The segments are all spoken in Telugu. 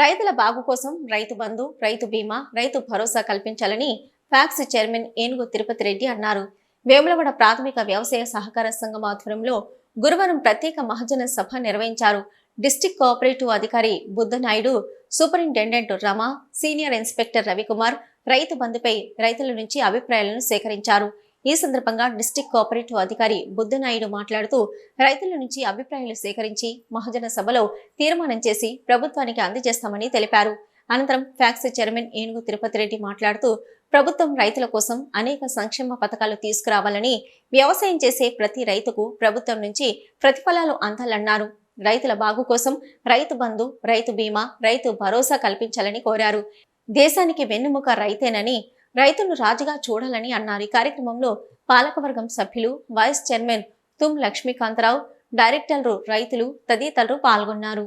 రైతుల బాగు కోసం రైతు బంధు రైతు బీమా రైతు భరోసా కల్పించాలని ఫ్యాక్స్ చైర్మన్ ఏనుగు తిరుపతి రెడ్డి అన్నారు. వేములవాడ ప్రాథమిక వ్యవసాయ సహకార సంఘం ఆధ్వర్యంలో గురువారం ప్రత్యేక మహజన సభ నిర్వహించారు. డిస్టిక్ కోఆపరేటివ్ అధికారి Buddha Naidu superintendent Rama senior inspector Ravikumar రైతు బంధుపై రైతుల నుంచి అభిప్రాయాలను సేకరించారు. ఈ సందర్భంగా డిస్టిక్ కోఆపరేటివ్ అధికారి బుద్ధనాయుడు మాట్లాడుతూ రైతుల నుంచి అభిప్రాయాలు సేకరించి మహజన సభలో తీర్మానం చేసి ప్రభుత్వానికి అందజేస్తామని తెలిపారు. అనంతరం ఫ్యాక్స్ చైర్మన్ ఏనుగు తిరుపతి రెడ్డి మాట్లాడుతూ ప్రభుత్వం రైతుల కోసం అనేక సంక్షేమ పథకాలు తీసుకురావాలని వ్యవసాయం చేసే ప్రతి రైతుకు ప్రభుత్వం నుంచి ప్రతిఫలాలు అందాలన్నారు. రైతుల బాగు కోసం రైతు బంధు రైతు బీమా రైతు భరోసా కల్పించాలని కోరారు. దేశానికి వెన్నుముక రైతేనని రైతులు రాజుగా చూడాలని అన్నారు. ఈ కార్యక్రమంలో పాలకవర్గం సభ్యులు వైస్ చైర్మన్ తుమ్ లక్ష్మీకాంతరావు డైరెక్టర్లు రైతులు తదితరులు పాల్గొన్నారు.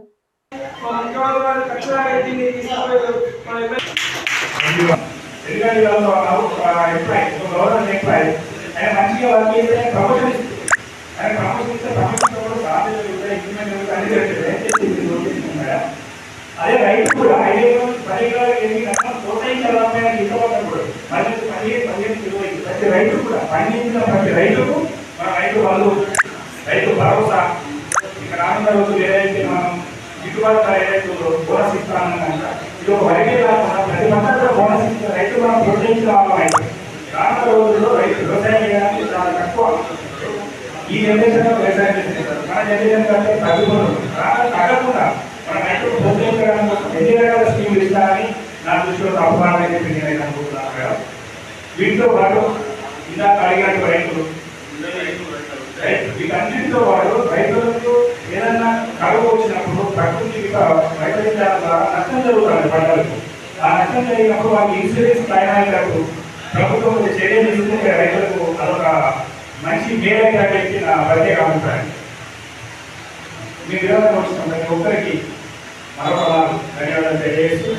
ప్రమోషన్ ప్రమోషన్ అదే రైతు కూడా ఐదు ఎకరాలు పది ఎకరాలు ఎన్ని ప్రోత్సహించాలని కూడా. మరి పదిహేను పదిహేను ఇరవై ప్రతి రైతు కూడా పండించిన ప్రతి రైతుకు మన రైతు వాళ్ళు రైతు భరోసా. ఇక్కడ రానున్న రోజులు ఏదైతే మనం గిట్టుబాటు ఏదైతే బోనస్ ఇది ఒక వైద్య కాకుండా ప్రతి పంట బోనస్ రైతు మనం ప్రోత్సహించిన రానున్న రోజుల్లో రైతు వ్యవసాయం చేయడానికి చాలా తక్కువ. ఈ జనరేషన్లో వ్యవసాయం చేస్తారు మన జనరేషన్ కంటే తగ్గుతుంది దృష్టిలో అవగాహన అయితే నేను అనుకుంటున్నాను మేడం? వీటితో పాటు ఇందాక అడిగినట్టు రైతులు. రైతు వీటన్నిటితో పాటు రైతులకు ఏదన్నా కరువు వచ్చినప్పుడు ప్రకృతి విక- వైపరీత్యాల ద్వారా నష్టం జరుగుతుంది పంటలకు. ఆ నష్టం జరిగినప్పుడు వాళ్ళకి ఇన్సూరెన్స్ క్లైమ్ ప్రభుత్వం చర్యలు తీసుకుంటే రైతులకు అదొక మంచి మేలైన వ్యక్తి నా ప్రత్యేక అభిప్రాయం. మీ విరోధం వచ్చిన ప్రతి ఒక్కరికి మరొక ధన్యవాదాలు తెలియజేస్తూ